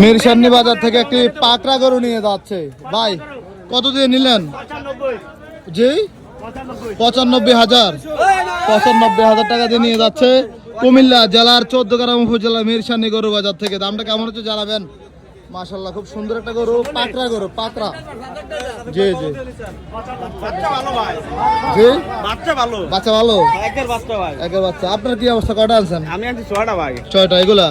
মিরসান্নি বাজার থেকে একটি পাকড়া গরু নিয়ে যাচ্ছে। ভাই কত দিয়ে নিলেন? জি? পঁচানব্বই হাজার। পঁচানব্বই হাজার টাকা দিয়ে নিয়ে যাচ্ছে। কুমিল্লা জেলার চোদ্দ গ্রাম উপজেলা মিরসান্নি গরু বাজার থেকে। দামটা কেমন হচ্ছে জানাবেন? মাশাল্লাহ খুব সুন্দর একটা গরু পাকড়া গরু পাকড়া। জি জি। ভালো জি? বাচ্চা ভালো। বাচ্চা ভালো? একের বাচ্চা ভাই। একের বাচ্চা। আপনার কি অবস্থা? কটা আনছেন? আমি আনছি ছয়টা ভাই। ছয়টা এগুলা?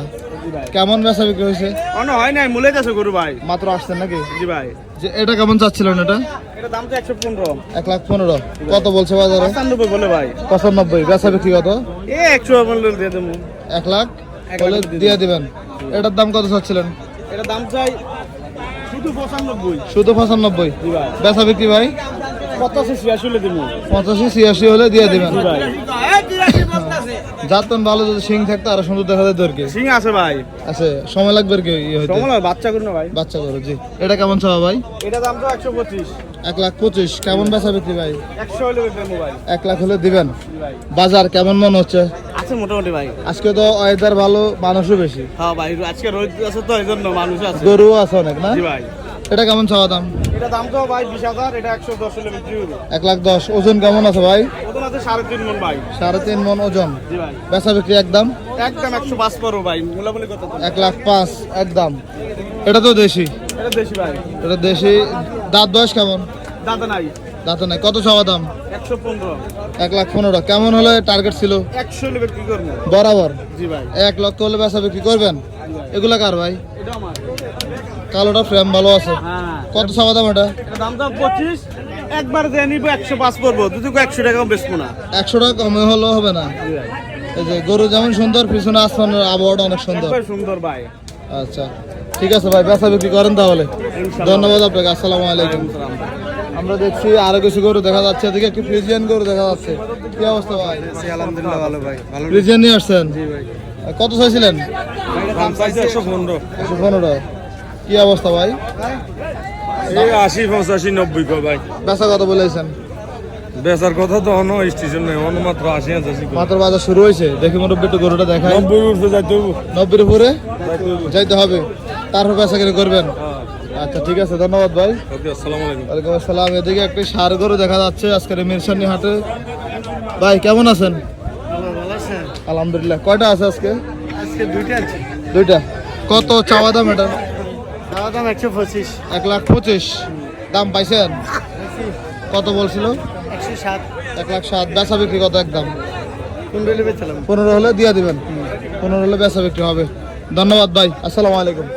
কেমন বেচা বিক্রি হয়েছে? অন্য হয় নাই মূলে যাচ্ছে গরু ভাই। মাত্র আসছেন নাকি? জি ভাই। যে এটা কেমন চাচ্ছিলেন এটা? এটা দাম তো একশো পনেরো। এক লাখ পনেরো। কত বলছে বাজারে? পঁচানব্বই বলে ভাই। পঁচানব্বই। বেচা বিক্রি কত? এ একশো দিয়ে দেবো। এক লাখ? বলে দিয়ে দিবেন। এটার দাম কত চাচ্ছিলেন? এটা দাম চাই শুধু পঁচানব্বই। শুধু পঁচানব্বই। ভাই। বেচা বিক্রি ভাই? পঁচাশি ছিয়াশি হলে দেবো। পঁচাশি ছিয়াশি হলে দিয়ে দিবেন। জি ভাই ভালো যদি সিং থাকতো আরও সুন্দর দেখা যায় দরকে সিং আছে ভাই। আছে সময় লাগবে আর কি ইয়ে হইতে। সময় বাচ্চা করুন ভাই। বাচ্চা করো জি। এটা কেমন চাওয়া ভাই? এটা দাম তো একশো পঁচিশ। এক লাখ পঁচিশ কেমন বেচা বিক্রি ভাই? একশো হলে দেবো ভাই। এক লাখ হলে দিবেন? বাজার কেমন মনে হচ্ছে? আছে মোটামুটি ভাই। আজকে তো ওয়েদার ভালো মানুষও বেশি। হ্যাঁ ভাই আজকে রোদ আছে তো এই জন্য মানুষ আছে। গরুও আছে অনেক না? জি ভাই। এটা কেমন চাওয়া দাম? এটা দাম তো ভাই বিশ হাজার এটা একশো দশ হলে বিক্রি হবে এক লাখ দশ ওজন কেমন আছে ভাই? ওজন আছে সাড়ে তিন মন ভাই। সাড়ে তিন মন ওজন। জি ভাই। বেচা বিক্রি একদম? একদম একশো পাঁচ ভাই। মোলামুলি কত এক লাখ পাঁচ একদম। এটা তো দেশি? এটা বেশি ভাই। এটা দেশি। দাঁত বয়স কেমন? দাদা নাই। দাঁত নাই। কত চাওয়া দাম? একশো পনেরো। এক লাখ পনেরো। কেমন হলে টার্গেট ছিল? একশো হলে বিক্রি করব। বরাবর? জি ভাই। এক লক্ষ হলে বেচা বিক্রি করবেন? এগুলা কার ভাই? কালোটা ফ্রেম ভালো আছে। হ্যাঁ। কত চাওয়া দাম এটা? এটা দাম দাম পঁচিশ। একবার দিয়ে নিবো একশো পাঁচ দুটোকে একশো টাকা বেচবো না। একশো টাকা কমে হলেও হবে না। এই যে গরু যেমন সুন্দর পিছনে আসমানের আবহাওয়াটা অনেক সুন্দর। সুন্দর ভাই। আচ্ছা ঠিক আছে ভাই বেচা বিক্রি করেন তাহলে। ধন্যবাদ আপনাকে আসসালামু আলাইকুম। আমরা দেখছি আরও কিছু গরু দেখা যাচ্ছে এদিকে একটি ফ্রিজিয়ান গরু দেখা যাচ্ছে। কি অবস্থা ভাই? আলহামদুলিল্লাহ ভালো ভাই ভালো ফ্রিজিয়ান নিয়ে আসছেন? কত চাইছিলেন? একশো পনেরো। একশো পনেরো। কি অবস্থা ভাই? এই আশি পঁচাশি নব্বই কো ভাই। বেচা কত বলেছেন? বেচার কথা তো অন্য স্টেশন নেই অন্য মাত্র আশি হাজার মাত্র বাজার শুরু হয়েছে। দেখি মুরব্বী একটু গরুটা দেখাই। নব্বই উঠতে যাইতে। নব্বইয়ের উপরে? যাইতে হবে। তারপর বেচা কিনে করবেন? আচ্ছা ঠিক আছে ধন্যবাদ ভাই। আলাইকুম। ওয়ালাইকুম আসসালাম। এদিকে একটি সার গরু দেখা যাচ্ছে আজকের মিরসানি হাটে। ভাই কেমন আছেন? আলহামদুলিল্লাহ। কয়টা আছে আজকে? আজকে দুইটা আছে। দুইটা। কত চাওয়া দাম এটা? দাম দাম একশো পঁচিশ। এক লাখ পঁচিশ। দাম পাইছেন? কত বলছিল? একশো সাত। এক লাখ সাত। বেচা বিক্রি কত একদম? কুন্ডলি বেচলাম। পনেরো হলে দিয়ে দিবেন। পনেরো হলে বেচা বিক্রি হবে। ধন্যবাদ ভাই। আসসালামু আলাইকুম।